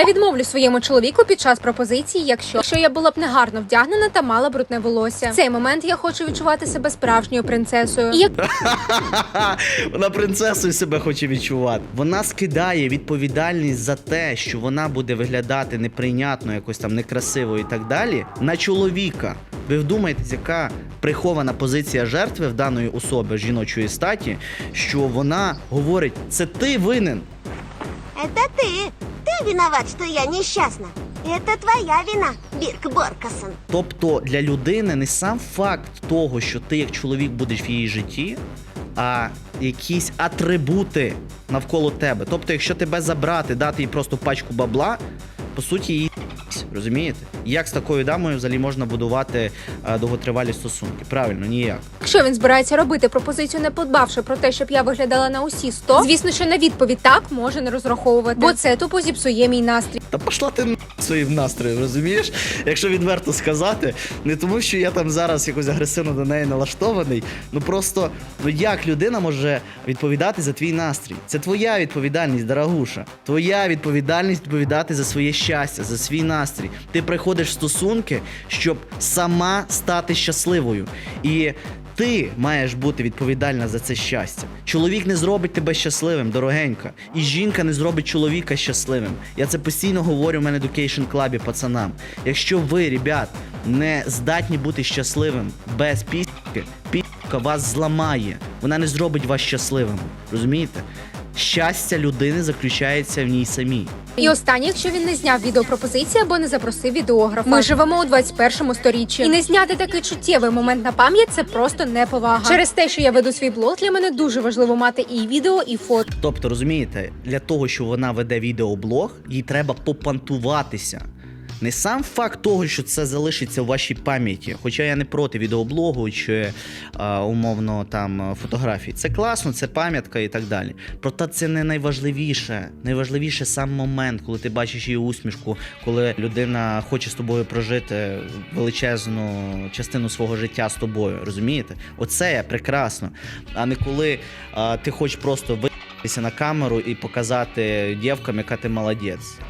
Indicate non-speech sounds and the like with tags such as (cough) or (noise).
Я відмовлю своєму чоловіку під час пропозиції, якщо, якщо я була б негарно вдягнена та мала брудне волосся. В цей момент я хочу відчувати себе справжньою принцесою. І як (laughs) Вона принцесою себе хоче відчувати. Вона скидає відповідальність за те, що вона буде виглядати неприйнятно, якось там некрасиво і так далі, на чоловіка. Ви вдумаєтесь, яка прихована позиція жертви в даної особи жіночої статі, що вона говорить: це ти винен. Это ты. Виноват, что я несчастна. Это твоя вина, Бірк Боркасон. Тобто для людини не сам факт того, що ти як чоловік будеш в її житті, а якісь атрибути навколо тебе. Тобто, якщо тебе забрати, дати їй просто пачку бабла, по суті, її розумієте? Як з такою дамою взагалі можна будувати е, довготривалі стосунки? Правильно, ніяк. Якщо він збирається робити пропозицію, не подбавши про те, щоб я виглядала на усі 100, звісно, що на відповідь так може не розраховувати, бо це тупо зіпсує мій настрій. Та пошла ти на своїм настроєм, розумієш? Якщо відверто сказати, не тому, що я там зараз якось агресивно до неї налаштований. Ну просто ну як людина може відповідати за твій настрій? Це твоя відповідальність, дорогуша. Твоя відповідальність відповідати за своє щастя, за свій настрій. Ти приходиш в стосунки, щоб сама стати щасливою. І ти маєш бути відповідальна за це щастя. Чоловік не зробить тебе щасливим, дорогенька. І жінка не зробить чоловіка щасливим. Я це постійно говорю в мене Education клабі пацанам. Якщо ви, ребят, не здатні бути щасливим без піски, піска вас зламає. Вона не зробить вас щасливим. Розумієте? Щастя людини заключається в ній самій. І останнє, якщо він не зняв відеопропозиції або не запросив відеографа. Ми живемо у 21 сторіччі. І не зняти такий чуттєвий момент на пам'ять це просто неповага. Через те, що я веду свій блог, для мене дуже важливо мати і відео, і фото. Тобто, розумієте, для того, що вона веде відеоблог, їй треба попантуватися. Не сам факт того, що це залишиться в вашій пам'яті, хоча я не проти відеоблогу чи а, умовно там фотографій. Це класно, це пам'ятка і так далі. Проте це не найважливіше. Найважливіше сам момент, коли ти бачиш її усмішку, коли людина хоче з тобою прожити величезну частину свого життя з тобою. Розумієте? Оце прекрасно. А не коли а, ти хочеш просто ви на камеру і показати дівкам, яка ти молодець.